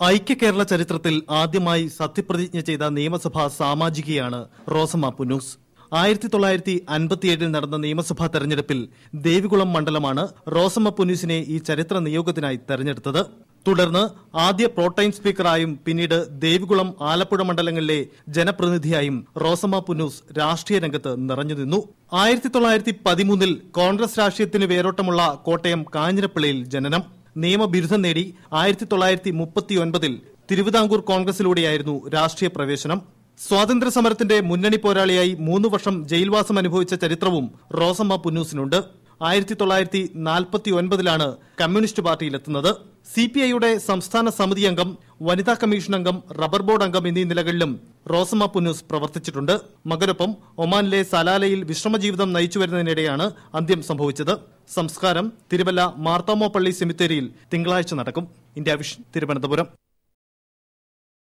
ഐക്യ കേരള ചരിത്രത്തിൽ ആദ്യമായി സത്യപ്രതിജ്ഞ ചെയ്ത നിയമസഭാ സാമാജികയാണ് റോസമ്മ പുന്നൂസ് ആയിരത്തി തൊള്ളായിരത്തി അൻപത്തിയേഴിൽ നടന്ന നിയമസഭാ തെരഞ്ഞെടുപ്പിൽ ദേവികുളം മണ്ഡലമാണ് റോസമ്മ പുന്നൂസിനെ ഈ ചരിത്ര നിയോഗത്തിനായി തെരഞ്ഞെടുത്തത്. തുടർന്ന് ആദ്യ പ്രോട്ടൈം സ്പീക്കറായും പിന്നീട് ദേവികുളം ആലപ്പുഴ മണ്ഡലങ്ങളിലെ ജനപ്രതിനിധിയായും റോസമ്മ പുന്നൂസ് രാഷ്ട്രീയ രംഗത്ത് നിറഞ്ഞു നിന്നു. ആയിരത്തി തൊള്ളായിരത്തി പതിമൂന്നിൽ കോൺഗ്രസ് രാഷ്ട്രീയത്തിന് വേരോട്ടമുള്ള കോട്ടയം കാഞ്ഞിരപ്പള്ളിയിൽ ജനനം. നിയമബിരുദം നേടി ആയിരത്തി തൊള്ളായിരത്തി മുപ്പത്തിയൊൻപതിൽ തിരുവിതാംകൂർ കോൺഗ്രസിലൂടെയായിരുന്നു രാഷ്ട്രീയ പ്രവേശനം. സ്വാതന്ത്ര്യ സമരത്തിന്റെ മുന്നണി പോരാളിയായി മൂന്ന് വർഷം ജയിൽവാസം അനുഭവിച്ച ചരിത്രവും റോസമ്മ പുന്നൂസിനുണ്ട്. ആയിരത്തി തൊള്ളായിരത്തി നാൽപ്പത്തി ഒൻപതിലാണ് കമ്മ്യൂണിസ്റ്റ് പാർട്ടിയിലെത്തുന്നത്. സി പി ഐയുടെ സംസ്ഥാന സമിതി അംഗം വനിതാ കമ്മീഷൻ അംഗം റബ്ബർ ബോർഡ് അംഗം എന്നീ നിലകളിലും റോസമ്മ പുന്നൂസ് പ്രവർത്തിച്ചിട്ടുണ്ട്. മകരൊപ്പം ഒമാനിലെ സലാലയിൽ വിശ്രമജീവിതം നയിച്ചു വരുന്നതിനിടെയാണ് അന്ത്യം സംഭവിച്ചത്. സംസ്കാരം തിരുവല്ല മാർത്താമോ പള്ളി സെമിത്തേരിയിൽ തിങ്കളാഴ്ച നടക്കും. India Vision Thiruvananthapuram.